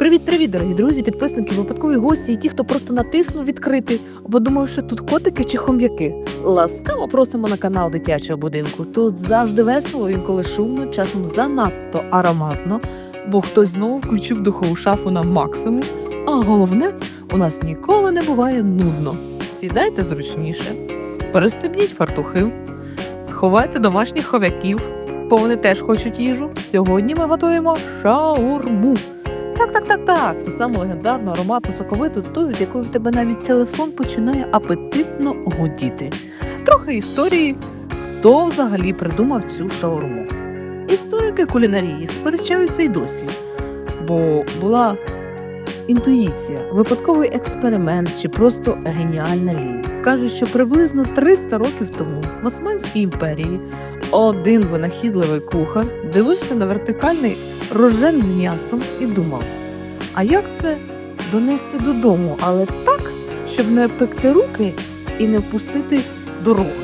Привіт-привіт, дорогі друзі, підписники, випадкові гості і ті, хто просто натиснув відкрити, бо думав, що тут котики чи хом'яки. Ласкаво просимо на канал дитячого будинку. Тут завжди весело, інколи шумно, часом занадто ароматно, бо хтось знову включив духову шафу на максимум. А головне, у нас ніколи не буває нудно. Сідайте зручніше, перестебніть фартухи, сховайте домашніх ховяків, бо вони теж хочуть їжу. Сьогодні ми готуємо шаурму. Так, так, так, так. Ту саму легендарну ароматну соковиту, ту, від якої в тебе навіть телефон починає апетитно гудіти. Трохи історії, хто взагалі придумав цю шаурму. Історики кулінарії сперечаються й досі, бо була інтуїція, випадковий експеримент чи просто геніальна лінія. Кажуть, що приблизно 300 років тому в Османській імперії один винахідливий кухар дивився на вертикальний рожен з м'ясом і думав: а як це донести додому, але так, щоб не пекти руки і не впустити дорогою?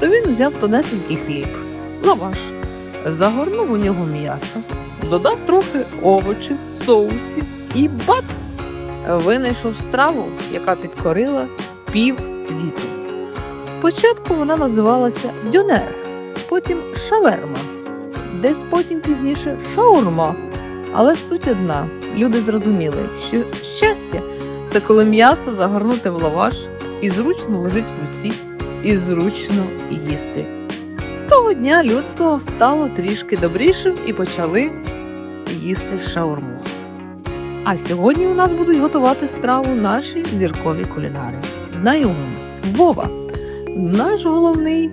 То він взяв тонесенький хліб, лаваш, загорнув у нього м'ясо, додав трохи овочів, соусів і бац! Винайшов страву, яка підкорила пів світу. Спочатку вона називалася дюнер, потім шаверма, десь потім пізніше шаурма. Але суть одна: люди зрозуміли, що щастя це коли м'ясо загорнути в лаваш і зручно лежить в руці, і зручно їсти. З того дня людство стало трішки добрішим і почали їсти шаурму. А сьогодні у нас будуть готувати страву наші зіркові кулінари. Знайомимось, Вова, наш головний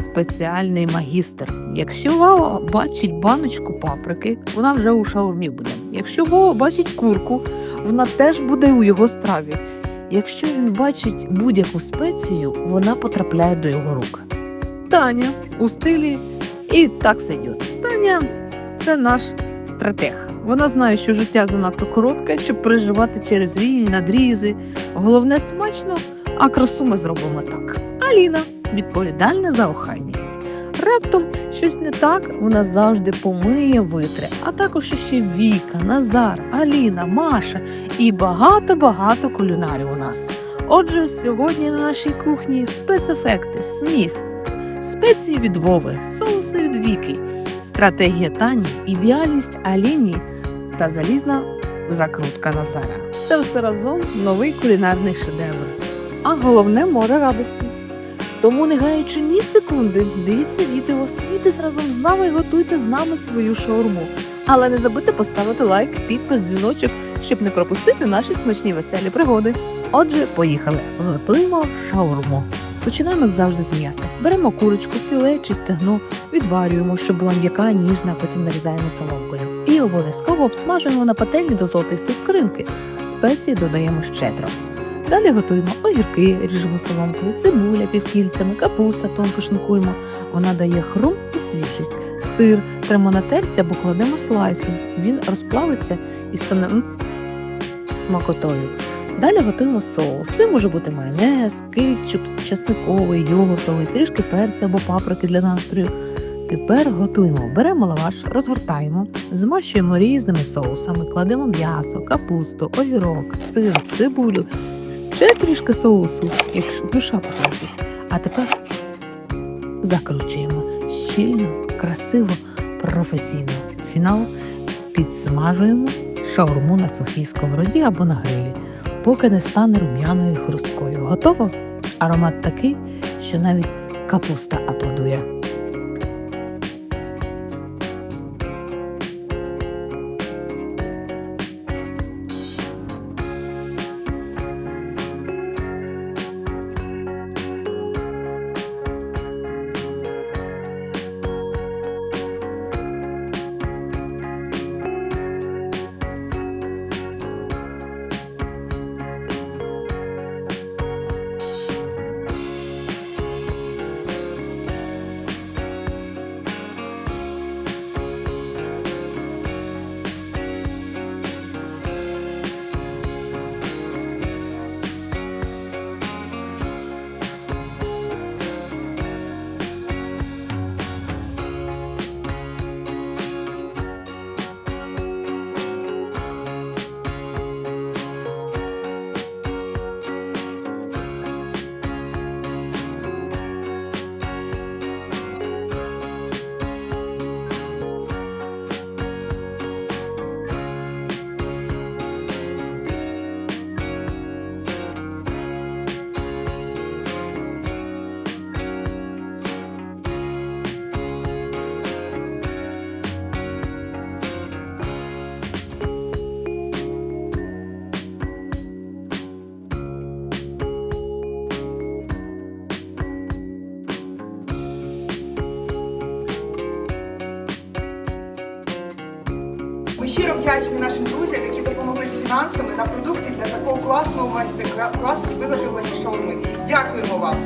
спеціальний магістр. Якщо Вова бачить баночку паприки, вона вже у шаурмі буде. Якщо Вова бачить курку, вона теж буде у його страві. Якщо він бачить будь-яку спецію, вона потрапляє до його рук. Таня у стилі і так сидить. Таня це наш стратег. Вона знає, що життя занадто коротке, щоб переживати через рівні, надрізи. Головне смачно, а красу ми зробимо так. Аліна відповідальна за охайність. Раптом щось не так, вона завжди помиє витре, а також ще Віка, Назар, Аліна, Маша і багато-багато кулінарів у нас. Отже, сьогодні на нашій кухні спецефекти, сміх, спеції від Вови, соуси від Віки, стратегія Тані, ідеальність Аліні та залізна закрутка Назара. Це все разом новий кулінарний шедевр. А головне море радості. Тому, не гаючи ні секунди, дивіться відео, смійтесь разом з нами і готуйте з нами свою шаурму. Але не забудьте поставити лайк, підпис, дзвіночок, щоб не пропустити наші смачні веселі пригоди. Отже, поїхали. Готуємо шаурму. Починаємо, як завжди, з м'яса. Беремо курочку, філе чи стегно, відварюємо, щоб була м'яка, ніжна, потім нарізаємо соломкою. І обов'язково обсмажуємо на пательні до золотистої скоринки. Спеції додаємо щедро. Далі готуємо огірки, ріжемо соломкою, цибуля півкільцями, капуста тонко шинкуємо. Вона дає хрум і свіжість. Сир тремо на терці або кладемо слайсом. Він розплавиться і стане смакотою. Далі готуємо соус. Це може бути майонез, кетчуп, часниковий, йогуртовий, трішки перцю або паприки для настрою. Тепер готуємо. Беремо лаваш, розгортаємо, змащуємо різними соусами, кладемо м'ясо, капусту, огірок, сир, цибулю, ще трішки соусу, якщо душа попросить. А тепер закручуємо щільно, красиво, професійно. Фінал підсмажуємо шаурму на сухій сковороді або на грилі, поки не стане рум'яною хрусткою. Готово? Аромат такий, що навіть капуста аплодує. Вдячні нашим друзям, які допомогли з фінансами на продукти для такого класного майстер-класу з виготовлення шаурми. Дякуємо вам!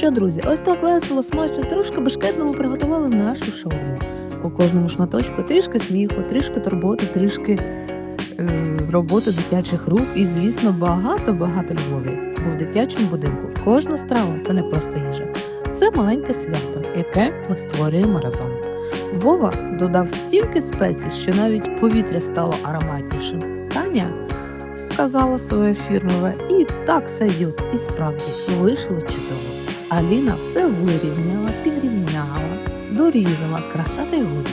Що, друзі, ось так весело, смачно, трошки бешкетно ми приготували нашу шаурму. У кожному шматочку трішки сміху, трішки турботи, трішки е, роботи дитячих рук і, звісно, багато-багато любові. Бо в дитячому будинку кожна страва це не просто їжа, це маленьке свято, яке ми створюємо разом. Вова додав стільки спецій, що навіть повітря стало ароматнішим. Таня сказала своє фірмове і так сойдет. І справді вийшло чудово. Аліна все вирівняла, підрівняла, дорізала, краса та й годі.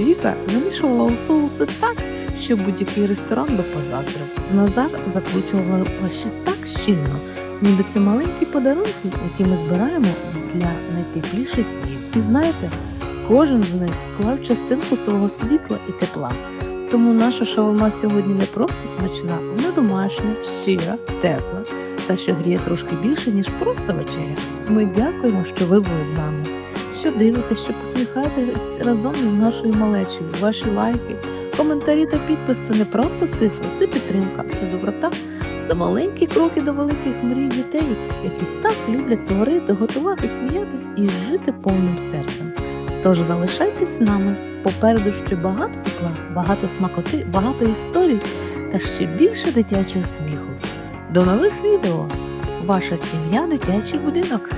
Віка замішувала у соуси так, що будь-який ресторан би позаздрив. Назар закручувала лащі так щільно, ніби це маленькі подарунки, які ми збираємо для найтепліших днів. І знаєте, кожен з них вклав частинку свого світла і тепла. Тому наша шаурма сьогодні не просто смачна, вона домашня, щира, тепла та що гріє трошки більше, ніж просто вечеря. Ми дякуємо, що ви були з нами, що дивитесь, що посміхаєтесь разом із нашою малечею. Ваші лайки, коментарі та підпис це не просто цифри, це підтримка, це доброта, це маленькі кроки до великих мрій дітей, які так люблять творити, готувати, сміятись і жити повним серцем. Тож залишайтесь з нами. Попереду ще багато тепла, багато смакоти, багато історій та ще більше дитячого сміху. До нових відео! Ваша сім'я дитячий будинок.